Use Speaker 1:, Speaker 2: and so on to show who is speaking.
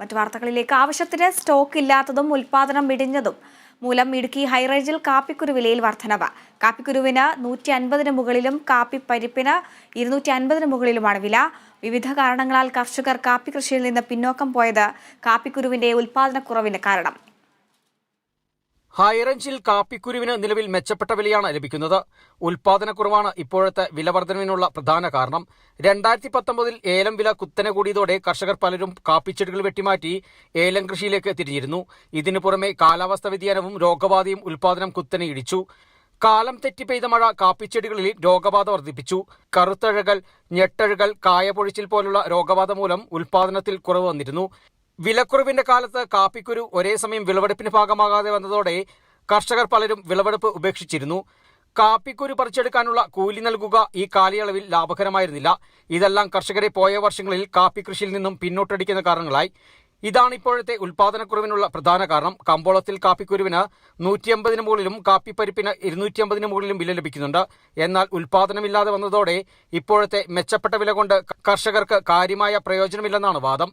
Speaker 1: മറ്റു വാർത്തകളിലേക്ക്. ആവശ്യത്തിന് സ്റ്റോക്ക് ഇല്ലാത്തതും ഉൽപാദനം ഇടിഞ്ഞതും മൂലം ഇടുക്കി ഹൈറേഞ്ചിൽ കാപ്പിക്കുരു വിലയിൽ വർധനവ്. കാപ്പിക്കുരുവിന് നൂറ്റി അൻപതിന് മുകളിലും കാപ്പി പരിപ്പിന് ഇരുന്നൂറ്റി അൻപതിന് മുകളിലുമാണ് വില. വിവിധ കാരണങ്ങളാൽ കർഷകർ കാപ്പി കൃഷിയിൽ നിന്ന് പിന്നോക്കം പോയത് കാപ്പിക്കുരുവിന്റെ ഉൽപാദനക്കുറവിന് കാരണം.
Speaker 2: ഹൈറേഞ്ചിൽ കാപ്പിക്കുരുവിന് നിലവിൽ മെച്ചപ്പെട്ട വിലയാണ് ലഭിക്കുന്നത്. ഉൽപാദനക്കുറവാണ് ഇപ്പോഴത്തെ വിലവർദ്ധനവിനുള്ള പ്രധാന കാരണം. രണ്ടായിരത്തി പത്തൊമ്പതിൽ ഏലം വില കുത്തനെ കൂടിയതോടെ കർഷകർ പലരും കാപ്പിച്ചെടികൾ വെട്ടിമാറ്റി ഏലം കൃഷിയിലേക്ക് തിരിഞ്ഞിരുന്നു. ഇതിനു പുറമെ കാലാവസ്ഥാ വ്യതിയാനവും രോഗബാധയും ഉൽപാദനം കുത്തനെ ഇടിച്ചു. കാലം തെറ്റി പെയ്ത മഴ കാപ്പിച്ചെടികളിൽ രോഗബാധ വർദ്ധിപ്പിച്ചു. കറുത്തഴകൾ ഞെട്ടഴകൾ കായപൊഴിച്ചിൽ പോലുള്ള രോഗബാധ മൂലം ഉൽപാദനത്തിൽ കുറവ് വന്നിരുന്നു. വിലക്കുറവിന്റെ കാലത്ത് കാപ്പിക്കുരു ഒരേ സമയം വിളവെടുപ്പിന് ഭാഗമാകാതെ വന്നതോടെ കർഷകർ പലരും വിളവെടുപ്പ് ഉപേക്ഷിച്ചിരുന്നു. കാപ്പിക്കുരു പറിച്ചെടുക്കാനുള്ള കൂലി നൽകുക ഈ കാലയളവിൽ ലാഭകരമായിരുന്നില്ല. ഇതെല്ലാം കർഷകരെ പോയ വർഷങ്ങളിൽ കാപ്പി കൃഷിയിൽ നിന്നും പിന്നോട്ടടിക്കുന്ന കാരണങ്ങളായി. ഇതാണ് ഇപ്പോഴത്തെ ഉൽപാദനക്കുറവിനുള്ള പ്രധാന കാരണം. കമ്പോളത്തിൽ കാപ്പിക്കുരുവിന് നൂറ്റി അമ്പതിന് മുകളിലും കാപ്പിപ്പരിപ്പിന് ഇരുന്നൂറ്റി അമ്പതിന് മുകളിലും വില ലഭിക്കുന്നുണ്ട്. എന്നാൽ ഉൽപാദനമില്ലാതെ വന്നതോടെ ഇപ്പോഴത്തെ മെച്ചപ്പെട്ട വില കൊണ്ട് കർഷകർക്ക് കാര്യമായ പ്രയോജനമില്ലെന്നാണ് വാദം.